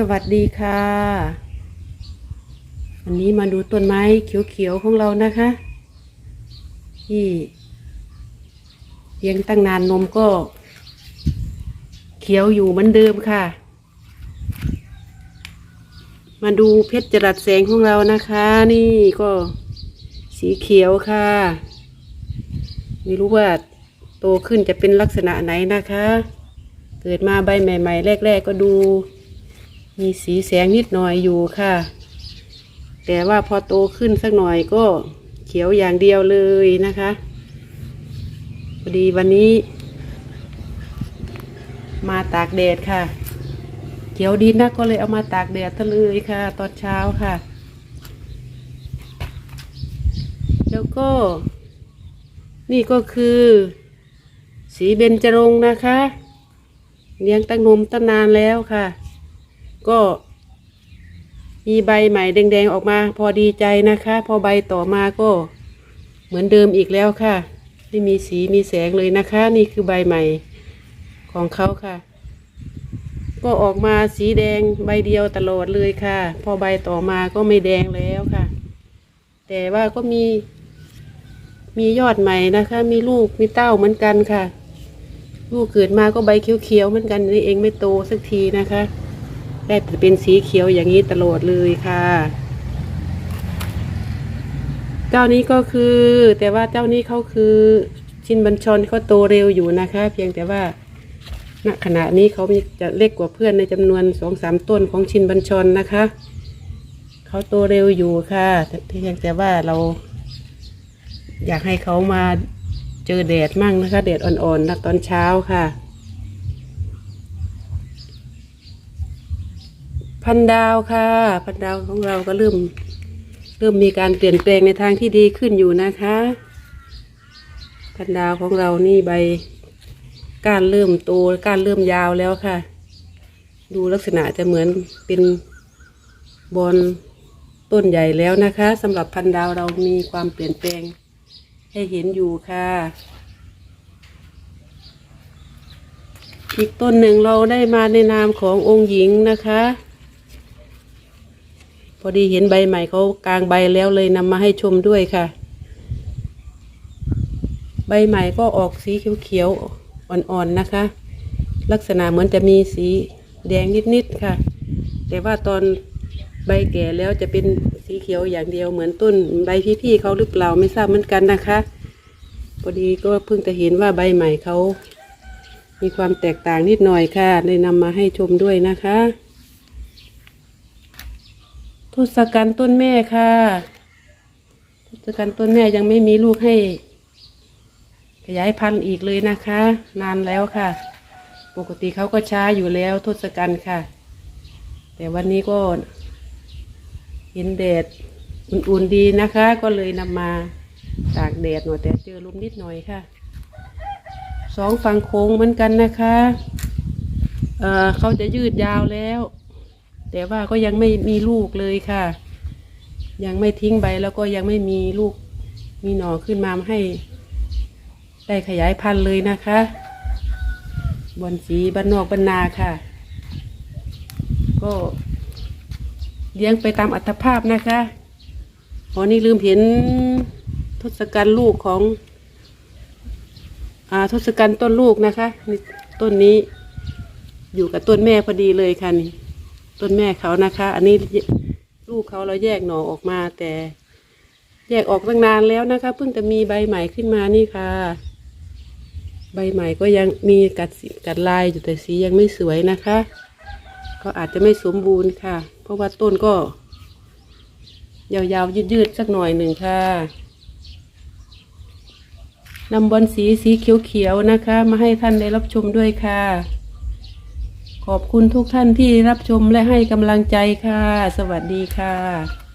สวัสดีค่ะ วันนี้มาดูต้นไม้เขียวๆของเรานะคะ ที่เลี้ยงตั้งนานนมก็ เขียวอยู่เหมือนเดิมค่ะ มาดูเพชรจรัสแสงของเรานะคะ นี่ก็สีเขียวค่ะ ไม่รู้ว่าโตขึ้นจะเป็นลักษณะไหนนะคะ เกิดมาใบใหม่ ๆ แรก ๆ ก็ดู มีสีแสงนิดหน่อยอยู่ค่ะ แต่ว่าพอโตขึ้นสักหน่อยก็เขียวอย่างเดียวเลยนะคะพอดีวันนี้ มาตากแดดค่ะ เขียวดีนะก็เลยเอามาตากแดดซะเลยค่ะ ตอนเช้าค่ะ แล้วก็ นี่ก็คือ สีเบญจรงค์นะคะ เลี้ยงตั้งนมตั้งนานแล้วค่ะ ก็ มีใบใหม่แดงๆออกมา พอดีใจนะคะ พอใบต่อมาก็ เหมือนเดิมอีกแล้วค่ะ ไม่มีสีมีแสงเลยนะคะ นี่คือใบใหม่ของเขาค่ะ ก็ออกมาสีแดงใบเดียวตลอดเลยค่ะ พอใบต่อมาก็ไม่แดงแล้วค่ะ แต่ว่าก็มี มียอดใหม่นะคะ มีลูกมีเต้าเหมือนกันค่ะ ลูกเกิดมาก็ใบเขียวๆเหมือนกันนี่เองไม่โตสักทีนะคะ ได้เป็นสีเขียวอย่างนี้ตลอดเลยค่ะ เจ้านี้ก็คือ แต่ว่าเจ้านี้เขาคือชินบัญชรเขาโตเร็วอยู่นะคะ เพียงแต่ว่าณขณะนี้เขาจะเล็กกว่าเพื่อนในจำนวนสองสามต้นของชินบัญชรนะคะเขาโตเร็วอยู่ค่ะเพียงแต่ว่าเรา อยากให้เขามาเจอแดดมั่งนะคะ แดดอ่อนๆนะตอนเช้าค่ะ พันดาวค่ะ พันดาวของเราก็เริ่ม เริ่มมีการเปลี่ยนแปลงในทางที่ดีขึ้นอยู่นะคะ พันดาวของเรานี่ใบก้านเริ่มโตก้านเริ่มยาวแล้วค่ะ ดูลักษณะจะเหมือนเป็นบอลต้นใหญ่แล้วนะคะสำหรับพันดาวเรามีความเปลี่ยนแปลงให้เห็นอยู่ค่ะ อีกต้นหนึ่งเราได้มาในนามขององค์หญิงนะคะ อดีเห็นใบใหม่เขากลางใบแล้วเลยนำมาให้ชมด้วยค่ะ ใบใหม่ก็ออกสีเขียวๆอ่อนๆนะคะ ลักษณะเหมือนจะมีสีแดงนิดๆค่ะ แต่ว่าตอนใบแก่แล้วจะเป็นสีเขียวอย่างเดียวเหมือนต้นใบพี่ๆเขาหรือเปล่าไม่ทราบเหมือนกันนะคะพอดีก็เพิ่งจะเห็นว่าใบใหม่เขามีความแตกต่างนิดหน่อยค่ะเลยนำมาให้ชมด้วยนะคะ ทศกัณฐ์ต้นแม่ค่ะทศกัณฐ์ต้นแม่ยังไม่มีลูกให้ ขยายพันธุ์อีกเลยนะคะ นานแล้วค่ะ ปกติเขาก็ช้าอยู่แล้วทศกัณฐ์ค่ะ แต่วันนี้ก็เห็นแดดอุ่นๆดีนะคะ ก็เลยนำมาตากแดดหน่อยแต่เจอลมนิดหน่อยค่ะสองฝั่งโค้งเหมือนกันนะคะ เอ่อเขาจะยืดยาวแล้ว แต่ว่าก็ยังไม่มีลูกเลยค่ะ ยังไม่ทิ้งใบแล้วก็ยังไม่มีลูกมีหน่อขึ้นมาให้ ได้ขยายพันธุ์เลยนะคะบอนสีบ้านนอกบ้านนาค่ะ ก็เลี้ยงไปตามอัตภาพนะคะอ๋อนี่ลืมเห็นทศกัณฐ์ลูกของอาทศกัณฐ์ต้นลูกนะคะต้นนี้อยู่กับต้นแม่พอดีเลยค่ะนี่ ต้นแม่เขานะคะ อันนี้ลูกเขาเราแยกหน่อออกมา แต่แยกออกตั้งนานแล้วนะคะ เพิ่งจะมีใบใหม่ขึ้นมานี่ค่ะ ใบใหม่ก็ยังมีกัดสีกัดลายอยู่แต่สียังไม่สวยนะคะ ก็อาจจะไม่สมบูรณ์ค่ะ เพราะว่าต้นก็ ยาวๆยืดๆสักหน่อยหนึ่งค่ะนำบอลสีสีเขียวๆนะคะ มาให้ท่านได้รับชมด้วยค่ะ ขอบคุณทุกท่านที่รับชมและให้กำลังใจค่ะ สวัสดีค่ะ